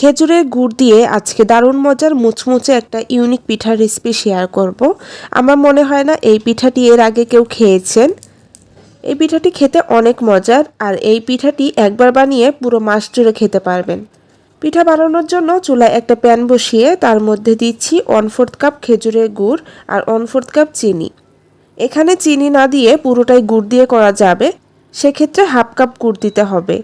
খেজুরের গুড় দিয়ে আজকে দারুণ মজার মুচমুচে একটা ইউনিক পিঠার রেসিপি শেয়ার করব। আমার মনে হয় না এই পিঠাটি এর আগে কেউ খেয়েছেন। এই পিঠাটি খেতে অনেক মজার আর এই পিঠাটি একবার বানিয়ে পুরো মাস জুড়ে খেতে পারবেন। পিঠা বানানোর জন্য চুলায় একটা প্যান বসিয়ে তার মধ্যে দিচ্ছি ওয়ান ফোর্থ কাপ খেজুরের গুড় আর ওয়ান ফোর্থ কাপ চিনি। এখানে চিনি না দিয়ে পুরোটাই গুড় দিয়ে করা যাবে। সেক্ষেত্রে হাফ কাপ গুড় দিতে হবে।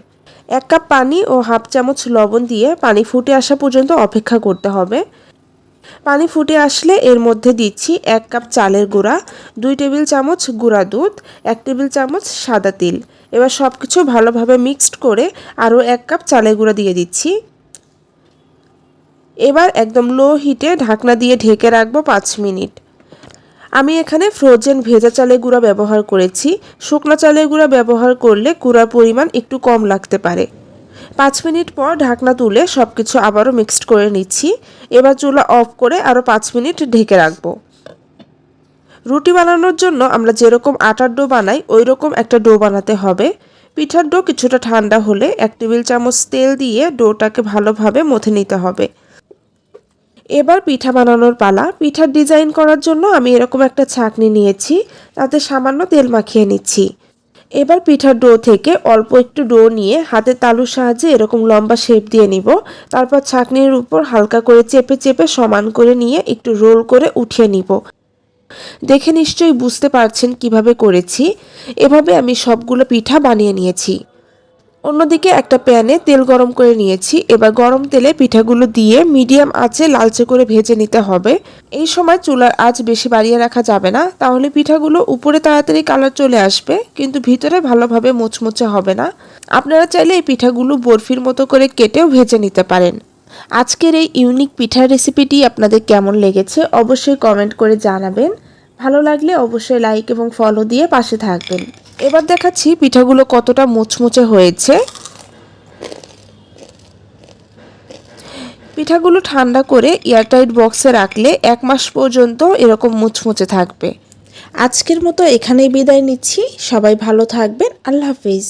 এক কাপ পানি ও হাফ চামচ লবণ দিয়ে পানি ফুটে আসা পর্যন্ত অপেক্ষা করতে হবে। পানি ফুটে আসলে এর মধ্যে দিচ্ছি এক কাপ চালের গুঁড়া, দুই টেবিল চামচ গুঁড়া দুধ, এক টেবিল চামচ সাদা তিল। এবার সব কিছু ভালোভাবে মিক্সড করে আরও এক কাপ চালের গুঁড়া দিয়ে দিচ্ছি। এবার একদম লো হিটে ঢাকনা দিয়ে ঢেকে রাখব পাঁচ মিনিট। আমি এখানে ফ্রোজেন ভেজা চালের গুঁড়া ব্যবহার করেছি। শুকনো চালের গুঁড়া ব্যবহার করলে গুঁড়ার পরিমাণ একটু কম লাগতে পারে। পাঁচ মিনিট পর ঢাকনা তুলে সব কিছু আবারও মিক্সড করে নিচ্ছি। এবার চুলা অফ করে আরও পাঁচ মিনিট ঢেকে রাখব। রুটি বানানোর জন্য আমরা যেরকম আটার ডো বানাই ওই রকম একটা ডো বানাতে হবে। পিঠার ডো কিছুটা ঠান্ডা হলে এক টেবিল চামচ তেল দিয়ে ডোটাকে ভালোভাবে মথে নিতে হবে। এবার পিঠা বানানোর পালা। পিঠার ডিজাইন করার জন্য আমি এরকম একটা ছাকনি নিয়েছি, তাতে সামান্য তেল মাখিয়ে নিচ্ছি। এবার পিঠার ডো থেকে অল্প একটু ডো নিয়ে হাতে তালুর সাহায্যে এরকম লম্বা শেপ দিয়ে নিব। তারপর ছাকনির উপর হালকা করে চেপে চেপে সমান করে নিয়ে একটু রোল করে উঠিয়ে নিব। দেখে নিশ্চয়ই বুঝতে পারছেন কীভাবে করেছি। এভাবে আমি সবগুলো পিঠা বানিয়ে নিয়েছি। অন্যদিকে একটা প্যানে তেল গরম করে নিয়েছি। এবার গরম তেলে পিঠাগুলো দিয়ে মিডিয়াম আঁচে লালচে করে ভেজে নিতে হবে। এই সময় চুলার আঁচ বেশি বাড়িয়ে রাখা যাবে না। তাহলে পিঠাগুলো উপরে তাড়াতাড়ি কালার চলে আসবে, কিন্তু ভিতরে ভালোভাবে মুচমুচে হবে না। আপনারা চাইলে এই পিঠাগুলো বরফির মতো করে কেটেও ভেজে নিতে পারেন। আজকের এই ইউনিক পিঠার রেসিপিটি আপনাদের কেমন লেগেছে অবশ্যই কমেন্ট করে জানাবেন। ভালো লাগলে অবশ্যই লাইক এবং ফলো দিয়ে পাশে থাকবেন। এবার দেখাচ্ছি পিঠাগুলো কতটা মুচমুচে হয়েছে। পিঠাগুলো ঠান্ডা করে এয়ারটাইট বক্সে রাখলে এক মাস পর্যন্ত এরকম মুচমুচে থাকবে। আজকের মতো এখানেই বিদায় নিচ্ছি। সবাই ভালো থাকবেন। আল্লাহ হাফিজ।